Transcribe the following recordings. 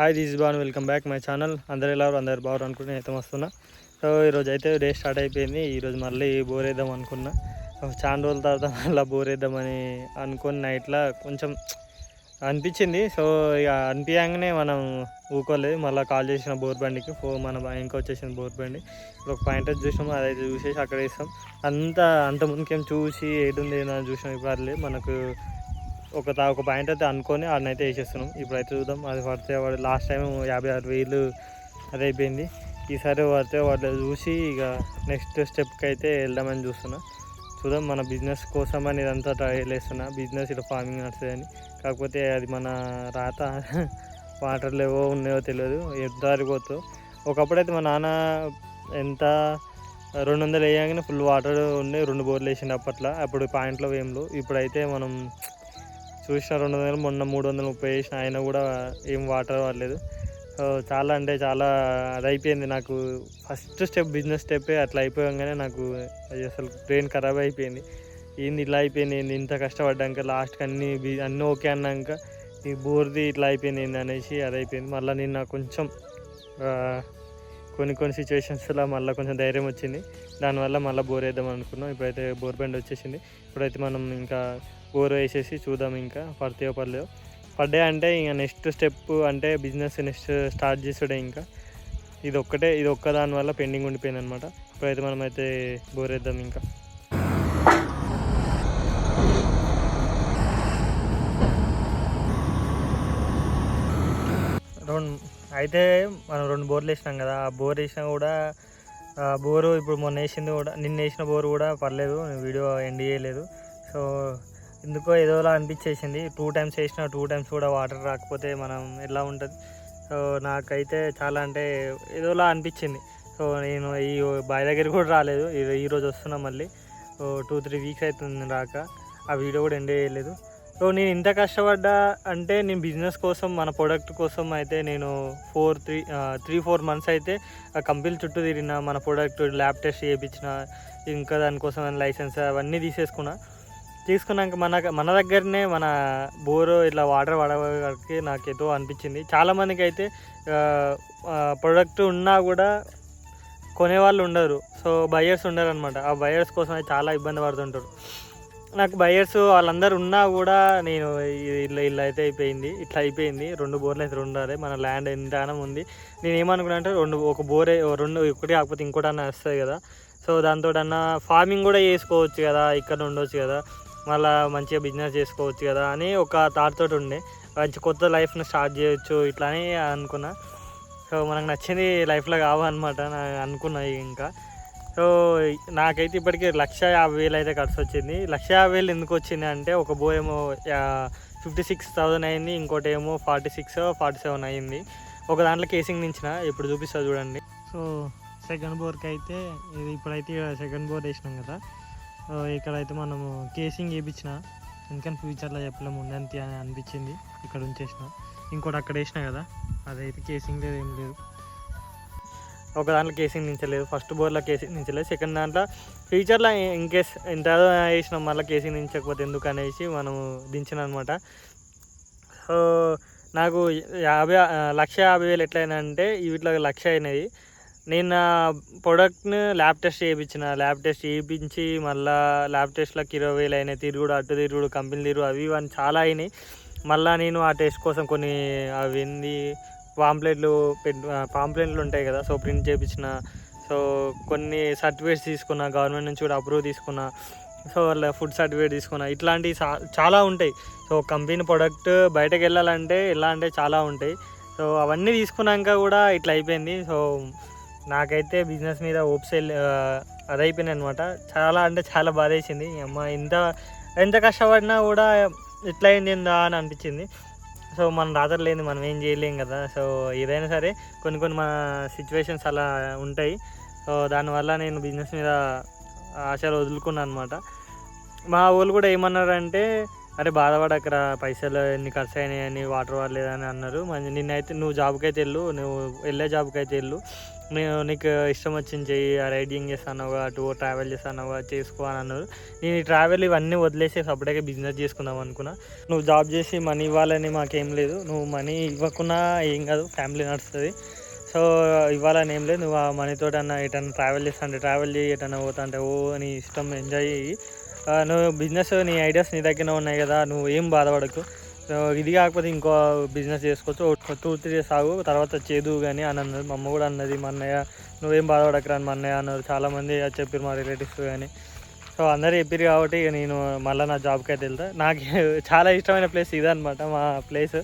Hi this బాన్ welcome back my channel అందరు ఎలా అందరు బాగున్నారు అనుకుంటే అయితే వస్తున్నా సో ఈరోజు అయితే డే స్టార్ట్ అయిపోయింది. ఈరోజు మళ్ళీ బోర్ వేద్దాం అనుకున్నా. చాలా రోజుల తర్వాత మళ్ళీ బోర్ వేద్దామని అనుకుని నైట్లో కొంచెం అనిపించింది. సో ఇక అనిపించగానే మనం ఊకోలేదు. మళ్ళీ కాల్ చేసిన బోర్ బండికి ఫో మన ఇంకా వచ్చేసింది బోర్ బండి. ఒక పాయింట్ వచ్చి చూసినాం. అదైతే చూసేసి అక్కడ వేస్తాం. అంతా అంత ముందుకేం చూసి ఏటుంది అని చూసినాం. ఇప్పుడు అది మనకు ఒక తా- ఒక పాయింట్ అయితే అనుకొని ఆడనైతే వేసేస్తున్నాం. ఇప్పుడైతే చూద్దాం అది పడితే వాడు లాస్ట్ టైం యాభై ఆరు వేలు అది అయిపోయింది. ఈసారి పడితే వాటిలో చూసి ఇక నెక్స్ట్ స్టెప్కి అయితే వెళ్దామని చూస్తున్నా. చూద్దాం మన బిజినెస్ కోసం అని ఇదంతా ట్రయల్ వేస్తున్నా బిజినెస్ ఇలా ఫార్మింగ్ నడుస్తుందని. కాకపోతే అది మన రాత వాటర్లు ఏవో ఉన్నాయో తెలియదు. ఎంత పోతుందో ఒకప్పుడైతే మా నాన్న ఎంత రెండు వందలు వేయగానే ఫుల్ వాటర్ ఉండే రెండు బోర్లు వేసిండు అప్పట్లో. అప్పుడు పాయింట్లో వేయంలో ఇప్పుడైతే మనం చూసిన రెండు వందలు మొన్న మూడు వందల ముప్పై వేసిన ఆయన కూడా ఏం వాటర్ పడలేదు సో చాలా అంటే చాలా అది అయిపోయింది నాకు. ఫస్ట్ స్టెప్ బిజినెస్ స్టెప్పే అట్లా అయిపోగానే నాకు అది అసలు బ్రెయిన్ ఖరాబ్ అయిపోయింది. ఏంది ఇలా అయిపోయింది ఏంది ఇంత కష్టపడ్డాక లాస్ట్కి అన్ని బి- అన్నీ ఓకే అన్నాక ఈ బోర్ది ఇట్లా అయిపోయింది ఏంది అనేసి అది అయిపోయింది మళ్ళీ నిన్న కొంచెం కొన్ని కొన్ని సిచ్యువేషన్స్లో మళ్ళీ కొంచెం ధైర్యం వచ్చింది. దానివల్ల మళ్ళీ బోర్ వేద్దాం అనుకున్నాం. ఇప్పుడైతే బోర్ బెండ్ వచ్చేసింది. ఇప్పుడైతే మనం ఇంకా బోర్ వేసేసి చూద్దాం ఇంకా. పడతాయో పడలేదో. పడ్డాయి అంటే ఇంకా నెక్స్ట్ స్టెప్ అంటే బిజినెస్ నెక్స్ట్ స్టార్ట్ చేసాడే ఇంకా. ఇది ఒక్కటే ఇది ఒక్క దాని వల్ల పెండింగ్ ఉండిపోయింది అనమాట ఇప్పుడైతే మనం అయితే బోర్ వేద్దాం ఇంకా. రెండు అయితే మనం రెండు బోర్లు వేసినాం కదా. ఆ బోర్ వేసినా కూడా ఆ బోరు ఇప్పుడు మొన్న వేసింది కూడా నిన్న వేసిన బోరు కూడా పర్లేదు వీడియో ఎండ్ చేయలేదు. సో ఎందుకో ఏదోలా అనిపించేసింది. టూ టైమ్స్ వేసిన టూ టైమ్స్ కూడా వాటర్ రాకపోతే మనం ఎలా ఉంటుంది? సో నాకైతే చాలా అంటే ఏదోలా అనిపించింది. సో నేను ఈ బావి దగ్గర కూడా రాలేదు. ఈ- రోజు వస్తున్నా మళ్ళీ. టూ త్రీ వీక్స్ అవుతుంది రాక. ఆ వీడియో కూడా ఎండ్ చేయలేదు. సో నేను ఇంత కష్టపడ్డా అంటే నేను బిజినెస్ కోసం మన ప్రోడక్ట్ కోసం అయితే నేను four three three four months అయితే ఆ కంపెనీ చుట్టూ తిరిగిన మన ప్రోడక్ట్ ల్యాబ్ టెస్ట్ చేయించిన ఇంకా దానికోసం లైసెన్స్ అవన్నీ తీసేసుకున్నా. తీసుకున్నాక మన మన దగ్గరనే మన బోరు ఇట్లా వాటర్ పడవడానికి నాకు ఏదో అనిపించింది. చాలామందికి అయితే ప్రోడక్ట్ ఉన్నా కూడా కొనేవాళ్ళు ఉండరు. సో బయర్స్ ఉండరు అనమాట ఆ బయర్స్ కోసం అయితే చాలా ఇబ్బంది పడుతుంటారు. నాకు బయర్స్ వాళ్ళందరూ ఉన్నా కూడా నేను ఇల్లు ఇల్లు అయితే అయిపోయింది. ఇట్లా అయిపోయింది. రెండు బోర్లు అయితే ఉండాలి మన ల్యాండ్ ఎంతగానం ఉంది. నేను ఏమనుకున్నా అంటే రెండు ఒక బోరే రెండు ఒకటి కాకపోతే ఇంకోటి అన్న వస్తుంది కదా. సో దాంతో అన్న ఫార్మింగ్ కూడా చేసుకోవచ్చు కదా. ఇక్కడ ఉండొచ్చు కదా. మళ్ళీ మంచిగా బిజినెస్ చేసుకోవచ్చు కదా అని ఒక థాట్ తోటి ఉండే. మంచి కొత్త లైఫ్ని స్టార్ట్ చేయొచ్చు ఇట్లా అని అనుకున్నా. సో మనకు నచ్చింది లైఫ్లో కావన్నమాట అనుకున్నా ఇంకా సో నాకైతే ఇప్పటికీ లక్ష యాభై వేలు అయితే ఖర్చు వచ్చింది. లక్ష యాభై వేలు ఎందుకు వచ్చింది అంటే ఒక బో ఏమో ఫిఫ్టీ సిక్స్ థౌజండ్ అయింది ఇంకోటి ఏమో ఫార్టీ సిక్స్ ఫార్టీ సెవెన్ అయింది. ఒక దాంట్లో కేసింగ్ నించిన ఇప్పుడు చూపిస్తా చూడండి. సో సెకండ్ బోర్కి అయితే ఇది ఇప్పుడైతే సెకండ్ బోర్ వేసినాం కదా. ఇక్కడైతే మనము కేసింగ్ వేయించిన. ఎందుకని ఫ్యూచర్లో చెప్పలేము ఉండంతి అని అనిపించింది. ఇక్కడ ఉంచేసిన. ఇంకోటి అక్కడ వేసిన కదా అదైతే కేసింగ్ లేదు ఏం లేదు. ఒక దాంట్లో కేసింగ్ నించలేదు ఫస్ట్ బోర్లో కేసింగ్ నించలేదు సెకండ్ దాంట్లో ఫ్యూచర్లో ఇన్కేస్ ఇంత వేసినాం మళ్ళీ కేసింగ్ నించకపోతే ఎందుకు అనేసి మనము దించిన అనమాట సో నాకు యాభై లక్ష యాభై వేలు ఎట్లయినంటే వీటిలో లక్ష అయినది. నేను ప్రోడక్ట్ని ల్యాబ్ టెస్ట్ చేయించిన. ల్యాబ్ టెస్ట్ చేయించి మళ్ళీ ల్యాబ్ టెస్ట్లకు ఇరవై వేలు అయినాయి. తిరుగుడు అటు తిరుగుడు కంపెనీ తిరుగుడు అవి ఇవన్నీ చాలా అయినాయి. మళ్ళీ నేను ఆ టెస్ట్ కోసం కొన్ని అవి ఏంది పాంప్లెట్లు పాంప్లెట్లు ఉంటాయి కదా సో ప్రింట్ చేయించిన. సో కొన్ని సర్టిఫికేట్స్ తీసుకున్నా గవర్నమెంట్ నుంచి కూడా అప్రూవ్ తీసుకున్నా. సో వాళ్ళ ఫుడ్ సర్టిఫికేట్ తీసుకున్నా. ఇట్లాంటివి చాలా ఉంటాయి. సో కంపెనీ ప్రొడక్ట్ బయటకు వెళ్ళాలంటే ఎలా అంటే చాలా ఉంటాయి. సో అవన్నీ తీసుకున్నాక కూడా ఇట్లా అయిపోయింది. సో నాకైతే బిజినెస్ మీద హోప్స్ అది అనమాట చాలా అంటే చాలా బాధ వేసింది అమ్మ ఇంత ఎంత కష్టపడినా కూడా ఇట్లా అయింది ఏందా అని అనిపించింది. సో మన రాత్రి లేని మనం ఏం చేయలేం కదా. సో ఏదైనా సరే కొన్ని కొన్ని మన సిచ్యువేషన్స్ అలా ఉంటాయి. సో దానివల్ల నేను బిజినెస్ మీద ఆశలు వదులుకున్నాను అనమాట మా వాళ్ళు కూడా ఏమన్నారంటే అరే బాధపడకరా పైసలు ఎన్ని ఖర్చు అయినాయని వాటర్ వాడలేదని అన్నారు. మంచి నిన్నైతే నువ్వు జాబ్కి అయితే వెళ్ళు నువ్వు వెళ్ళే జాబ్కి అయితే వెళ్ళు. నేను నీకు ఇష్టం వచ్చింది చెయ్యి రైడింగ్ చేస్తానుగా టూర్ ట్రావెల్ చేస్తానుగా చేసుకో అని అన్నారు. నేను ఈ ట్రావెల్ ఇవన్నీ వదిలేసి సపరేట్గా బిజినెస్ చేసుకుందాం అనుకున్నా. నువ్వు జాబ్ చేసి మనీ ఇవ్వాలని మాకేం లేదు. నువ్వు మనీ ఇవ్వకున్నా ఏం కాదు ఫ్యామిలీ నడుస్తుంది. సో ఇవ్వాలని ఏం లేదు. నువ్వు ఆ మనీతో అన్న ఎటన్నా ట్రావెల్ చేస్తా ట్రావెల్ చేయి ఎటన్నా పోతా అంటే ఓ నీ ఇష్టం ఎంజాయ్ చేయి నువ్వు బిజినెస్ నీ ఐడియాస్ నీ దగ్గర ఉన్నాయి కదా నువ్వు ఏం బాధపడకు. ఇది కాకపోతే ఇంకో బిజినెస్ చేసుకోవచ్చు. టూ త్రీ డేస్ ఆగు తర్వాత చేదు కానీ అని అన్నది మా అమ్మ కూడా అన్నది మా అన్నయ్య నువ్వేం బాధపడకరా అని మా అన్నయ్య అన్నారు. చాలామంది చెప్పారు మా రిలేటివ్స్ కానీ సో అందరు చెప్పారు కాబట్టి ఇక నేను మళ్ళీ నా జాబ్కి అయితే వెళ్తా. నాకు చాలా ఇష్టమైన ప్లేస్ ఇదనమాట మా ప్లేస్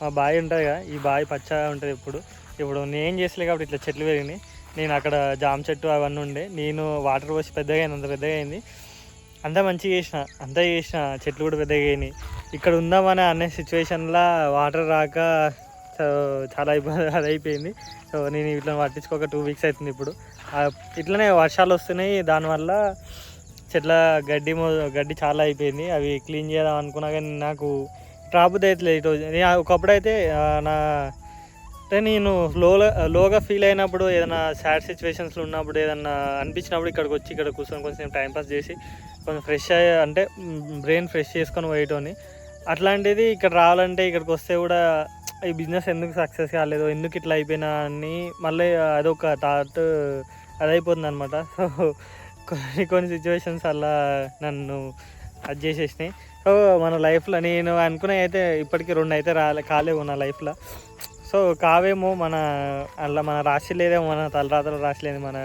మా బావి ఉంటుంది కదా ఈ బావి పచ్చగా ఉంటుంది ఇప్పుడు ఇప్పుడు నేను చేసలే కాబట్టి ఇట్లా చెట్లు పెరిగినాయి. నేను అక్కడ జామ చెట్టు అవన్నీ ఉండే. నేను వాటర్ పోసి పెద్దగా అయింది అంత పెద్దగా అయింది. అంతా మంచిగా చేసిన అంతా చేసిన చెట్లు కూడా పెద్దగా అయినాయి. ఇక్కడ ఉందామని అనే సిచ్యువేషన్లో వాటర్ రాక చాలా ఇబ్బంది అది అయిపోయింది. సో నేను ఇట్లా పట్టించుకోక టూ వీక్స్ అవుతుంది ఇప్పుడు. ఇట్లనే వర్షాలు వస్తున్నాయి దానివల్ల చెట్ల గడ్డి గడ్డి చాలా అయిపోయింది. అవి క్లీన్ చేద్దాం అనుకున్నా కానీ నాకు ట్రాబుద్ది అవుతలేదు ఈరోజు నేను ఒకప్పుడు అయితే నా అంటే నేను లోగా లోగా ఫీల్ అయినప్పుడు ఏదైనా సాడ్ సిచ్యువేషన్స్లో ఉన్నప్పుడు ఏదైనా అనిపించినప్పుడు ఇక్కడికి వచ్చి ఇక్కడ కూర్చొని కొంచెం టైంపాస్ చేసి కొంచెం ఫ్రెష్ అయ్యే అంటే బ్రెయిన్ ఫ్రెష్ చేసుకొని పోయేటోని అట్లాంటిది ఇక్కడ రావాలంటే ఇక్కడికి వస్తే కూడా ఈ బిజినెస్ ఎందుకు సక్సెస్ కాలేదు ఎందుకు ఇట్లా అయిపోయినా అని మళ్ళీ అదొక థాట్ అదైపోతుంది అనమాట సో కొన్ని కొన్ని సిచ్యువేషన్స్ అలా నన్ను అది చేసేసినాయి. సో మన లైఫ్లో నేను అనుకునే అయితే ఇప్పటికీ రెండు అయితే రాలే కాలేవు నా లైఫ్లో సో కావేమో మన అలా మన రాసిలేదేమో మన తలరాతలు రాసిలేదు మన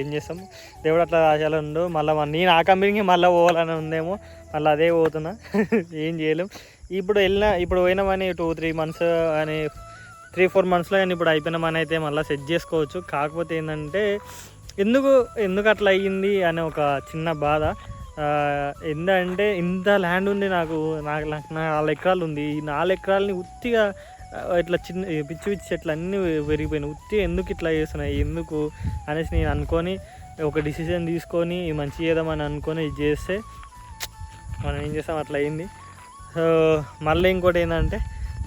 ఏం చేస్తాం? దేవుడు అట్లా రాశాలు ఉండు మళ్ళీ మన నేను ఆ కంపెనీకి మళ్ళీ పోవాలని ఉందేమో మళ్ళీ అదే పోతున్నా. ఏం చేయలేం. ఇప్పుడు వెళ్ళిన ఇప్పుడు పోయినామని టూ త్రీ మంత్స్ అని త్రీ ఫోర్ మంత్స్లో కానీ ఇప్పుడు అయిపోయినామని అయితే మళ్ళీ సెట్ చేసుకోవచ్చు. కాకపోతే ఏంటంటే ఎందుకు ఎందుకు అట్లా అయ్యింది అనే ఒక చిన్న బాధ. ఎందుకంటే ఇంత ల్యాండ్ ఉంది నాకు నాకు నాకు నాలుగు ఎకరాలు ఉంది. ఈ నాలుగు ఎకరాలని ఉత్తిగా ఇట్లా చిన్న పిచ్చి పిచ్చి చెట్లు అన్నీ పెరిగిపోయినాయి. ఉత్తి ఎందుకు ఇట్లా చేస్తున్నాయి? ఎందుకు? అనేసి నేను అనుకొని ఒక డిసిజన్ తీసుకొని మంచి చేద్దామని అనుకొని ఇది చేస్తే మనం ఏం చేస్తాం? అట్లా అయింది. సో మళ్ళీ ఇంకోటి ఏంటంటే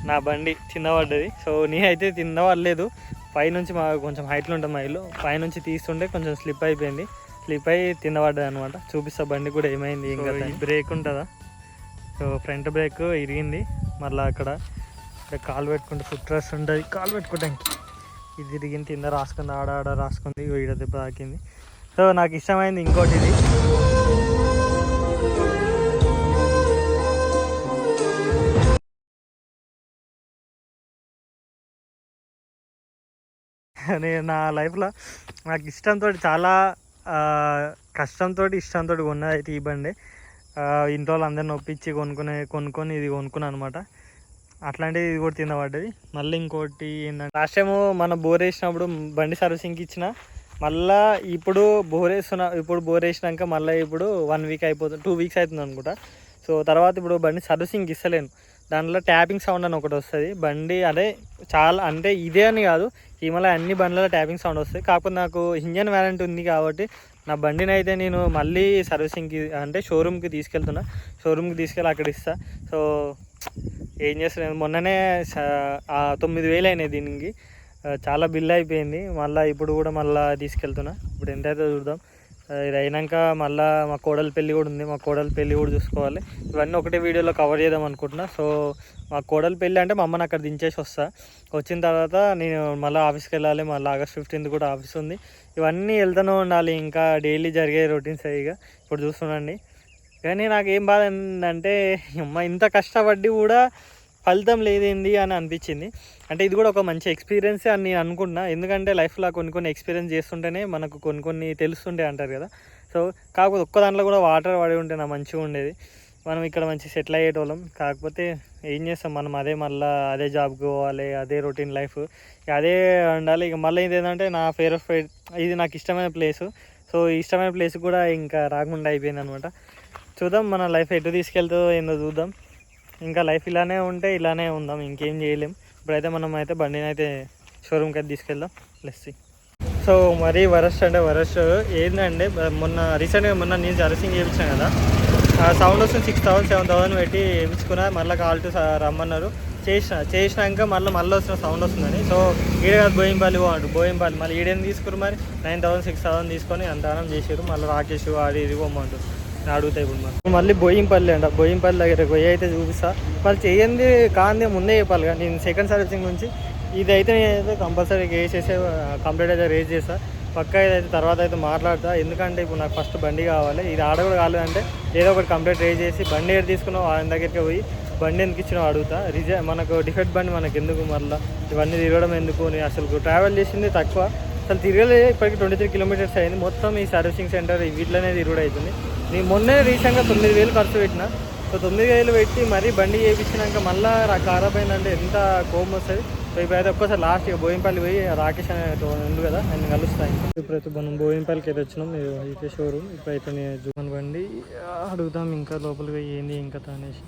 నా బండి కింద పడ్డది సో నేనైతే కింద పడలేదు పైనుంచి మా కొంచెం హైట్లో ఉంటుంది మా ఇల్లు. పైనుంచి తీస్తుంటే కొంచెం స్లిప్ అయిపోయింది. స్లిప్ అయి కింద పడ్డది అనమాట చూపిస్తా బండి కూడా ఏమైంది ఇంకా బ్రేక్ ఉంటుందా? సో ఫ్రంట్ బ్రేక్ ఇరిగింది. మళ్ళీ అక్కడ ఇక్కడ కాలు పెట్టుకుంటే ఫుట్ రెస్ట్ ఉంటుంది కాలు పెట్టుకోవడానికి. ఇది తిరిగింది కింద రాసుకుంది ఆడ ఆడ రాసుకుంది ఈడ దెబ్బ తాకింది. సో నాకు ఇష్టమైంది ఇంకోటి ఇది. నేను నా లైఫ్లో నాకు ఇష్టంతో చాలా కష్టంతో ఇష్టంతో కొన్నది అయితే ఈ బండి. ఇంట్లో వాళ్ళందరిని ఒప్పించి కొనుక్కునే కొనుక్కొని ఇది కొనుక్కున్నాను అనమాట. అట్లాంటిది ఇది కూడా తిన్న పడ్డది మళ్ళీ ఇంకోటి ఏంటంటే లాస్ట్ టైము మన బోర్ వేసినప్పుడు బండి సర్వీసింగ్కి ఇచ్చిన మళ్ళా ఇప్పుడు బోర్ వేస్తున్న ఇప్పుడు బోర్ వేసినాక మళ్ళీ ఇప్పుడు వన్ వీక్ అయిపోతుంది టూ వీక్స్ అవుతుంది అనుకుంటా. సో తర్వాత ఇప్పుడు బండి సర్వీసింగ్కి ఇస్తలేను. దాంట్లో ట్యాపింగ్ సౌండ్ అని ఒకటి వస్తుంది. బండి అదే చాలా అంటే ఇదే అని కాదు హిమాలయ అన్ని బండ్లలో ట్యాపింగ్ సౌండ్ వస్తుంది. కాకపోతే నాకు ఇంజన్ వ్యారంటీ ఉంది కాబట్టి నా బండిని అయితే నేను మళ్ళీ సర్వీసింగ్కి అంటే షోరూమ్కి తీసుకెళ్తున్నా. షోరూమ్కి తీసుకెళ్ళి అక్కడ ఇస్తా. సో ఏం చేస్తున్నాను మొన్ననే ఆ తొమ్మిది వేలు అయినాయి దీనికి చాలా బిల్ అయిపోయింది. మళ్ళీ ఇప్పుడు కూడా మళ్ళీ తీసుకెళ్తున్నా. ఇప్పుడు ఎంత అయితే చూద్దాం. ఇది అయినాక మళ్ళీ మా కోడలి పెళ్ళి కూడా ఉంది. మా కోడలి పెళ్ళి కూడా చూసుకోవాలి. ఇవన్నీ ఒకటే వీడియోలో కవర్ చేద్దాం అనుకుంటున్నా. సో మా కోడలి పెళ్ళి అంటే మా అమ్మని అక్కడ దించేసి వస్తా. వచ్చిన తర్వాత నేను మళ్ళీ ఆఫీస్కి వెళ్ళాలి. మళ్ళీ ఆగస్ట్ ఫిఫ్టీన్త్ కూడా ఆఫీస్ ఉంది. ఇవన్నీ వెళ్తూనే ఉండాలి. ఇంకా డైలీ జరిగే రొటీన్స్ ఇక. ఇప్పుడు చూస్తుండండి. కానీ నాకు ఏం బాధ ఏంటంటే ఇంత కష్టపడి కూడా ఫలితం లేదేంది అని అనిపించింది. అంటే ఇది కూడా ఒక మంచి ఎక్స్పీరియన్స్ అని నేను అనుకున్నా ఎందుకంటే లైఫ్లో కొన్ని కొన్ని ఎక్స్పీరియన్స్ చేస్తుంటేనే మనకు కొన్ని కొన్ని తెలుస్తుంటాయి అంటారు కదా. సో కాకపోతే ఒక్క దాంట్లో కూడా వాటర్ పడి ఉంటే నా మంచిగా ఉండేది. మనం ఇక్కడ మంచి సెటిల్ అయ్యేటోళ్ళం. కాకపోతే ఏం చేస్తాం మనం అదే మళ్ళీ అదే జాబ్కి పోవాలి అదే రొటీన్ లైఫ్ అదే ఉండాలి. ఇక మళ్ళీ ఇది ఏంటంటే నా ఫేవరెట్ ఇది నాకు ఇష్టమైన ప్లేస్ సో ఇష్టమైన ప్లేస్ కూడా ఇంకా రాకుండా అయిపోయింది అనమాట చూద్దాం మన లైఫ్ ఎటు తీసుకెళ్తుందో ఏందో చూద్దాం. ఇంకా లైఫ్ ఇలానే ఉంటే ఇలానే ఉందాం ఇంకేం చేయలేం. ఇప్పుడైతే మనం అయితే బండిని అయితే షోరూమ్కి అయితే తీసుకెళ్దాం. లెస్సీ సో మరీ వరస్ట్ అంటే వరస్ట్. ఏంటంటే మొన్న రీసెంట్గా మొన్న నేను సర్వీసింగ్ చేయించాను కదా. సౌండ్ వస్తుంది సిక్స్ థౌసండ్ సెవెన్ థౌసండ్ పెట్టి వేయించుకున్నా మళ్ళీ కాల్ టు రమ్మన్నారు. చేసిన చేసినాక మళ్ళీ మళ్ళీ వస్తున్న సౌండ్ వస్తుందని. సో ఈడ కాదు బోయింపల్లి పోమంటారు బోయింపల్లి. మళ్ళీ ఈడేం తీసుకురు మరి? నైన్ థౌసండ్ సిక్స్ థౌసండ్ తీసుకొని అంతగానం చేసారు మళ్ళీ రాకేష్ అది ఇది పోమంటారు అడుగుతాయి ఇప్పుడు మనం మళ్ళీ బోయింపల్లి అంట. బోయింపల్లి దగ్గర పోయి అయితే చూపిస్తా. వాళ్ళు చేయండి కాంది ముందే చెప్పాలి కానీ నేను సెకండ్ సర్వీసింగ్ నుంచి ఇది అయితే నేనైతే కంపల్సరీ వేసేసే కంప్లీట్ అయితే రేజ్ చేస్తా. పక్క అయితే తర్వాత అయితే మాట్లాడతా. ఎందుకంటే ఇప్పుడు నాకు ఫస్ట్ బండి కావాలి. ఇది ఆడ కూడా కాలేదంటే ఏదో ఒకటి కంప్లీట్ రేజ్ చేసి బండి ఏడు తీసుకున్నావు ఆయన దగ్గరికి పోయి బండి ఎందుకు ఇచ్చినావు అడుగుతా. రిజ మనకు డిఫెక్ట్ బండి మనకు ఎందుకు మళ్ళీ? ఇవన్నీ తిరగడం ఎందుకు? అసలు ట్రావెల్ చేసింది తక్కువ. అసలు తిరగలే ఇప్పటికి ట్వంటీ త్రీ కిలోమీటర్స్ అయింది. మొత్తం ఈ సర్వీసింగ్ సెంటర్ వీటిలోనే తిరుగుడు అవుతుంది. నేను మొన్నే రీసెంట్గా తొమ్మిది వేలు ఖర్చు పెట్టిన. సో తొమ్మిది వేలు పెట్టి మరీ బండి చేయించినాక మళ్ళీ ఖరాబ్ అయిందంటే ఎంత కోపం వస్తుంది. సో ఇప్పుడైతే ఒక్కసారి లాస్ట్ ఇక బోయింపల్లి పోయి రాకేష్ అనే ఉంది కదా ఆయన కలుస్తాయి ఇప్పుడైతే మనం బోయింపల్లికి అయితే వచ్చినాం. ఇది అయితే షోరూమ్ ఇప్పుడైతే నేను జూన్ బండి అడుగుదాం ఇంకా లోపలికి ఏంది ఇంకా అనేసి